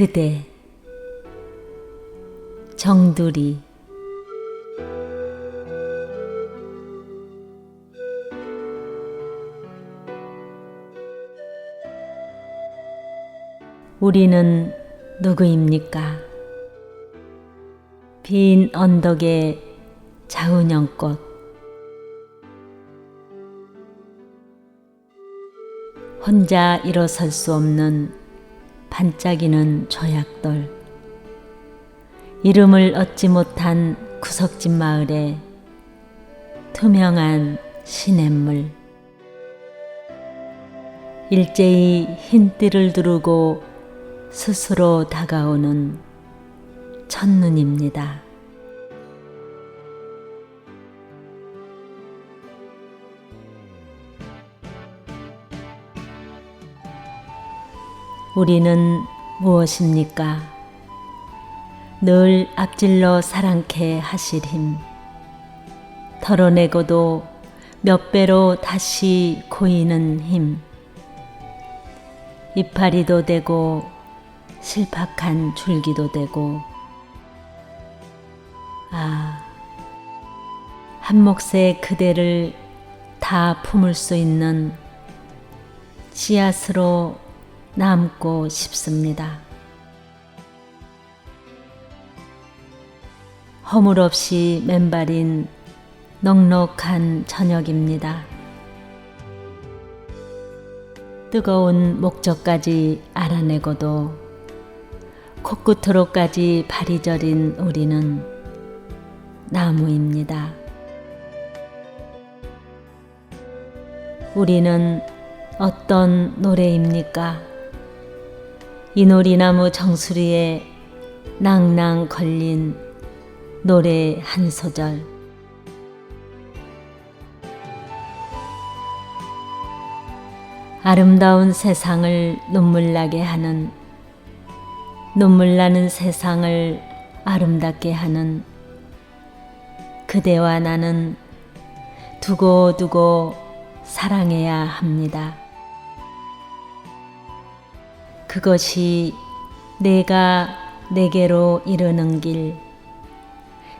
그대 정두리 우리는 누구입니까? 빈 언덕의 자운형꽃 혼자 일어설 수 없는 반짝이는 조약돌 이름을 얻지 못한 구석진 마을에 투명한 시냇물 일제히 흰 띠를 두르고 스스로 다가오는 첫눈입니다. 우리는 무엇입니까? 늘 앞질러 사랑케 하실 힘. 털어내고도 몇 배로 다시 고이는 힘. 이파리도 되고 실팍한 줄기도 되고 아, 한 몫의 그대를 다 품을 수 있는 씨앗으로 남고 싶습니다. 허물 없이 맨발인 넉넉한 저녁입니다. 뜨거운 목적까지 알아내고도 코끝으로까지 발이 저린 우리는 나무입니다. 우리는 어떤 노래입니까? 이 놀이나무 정수리에 낭낭 걸린 노래 한 소절. 아름다운 세상을 눈물 나게 하는 눈물 나는 세상을 아름답게 하는 그대와 나는 두고두고 사랑해야 합니다. 그것이 내가 내게로 이르는 길,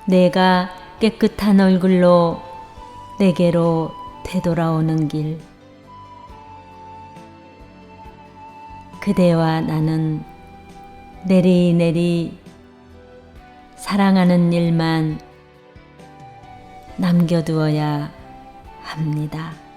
내가 깨끗한 얼굴로 내게로 되돌아오는 길, 그대와 나는 내리내리 사랑하는 일만 남겨두어야 합니다.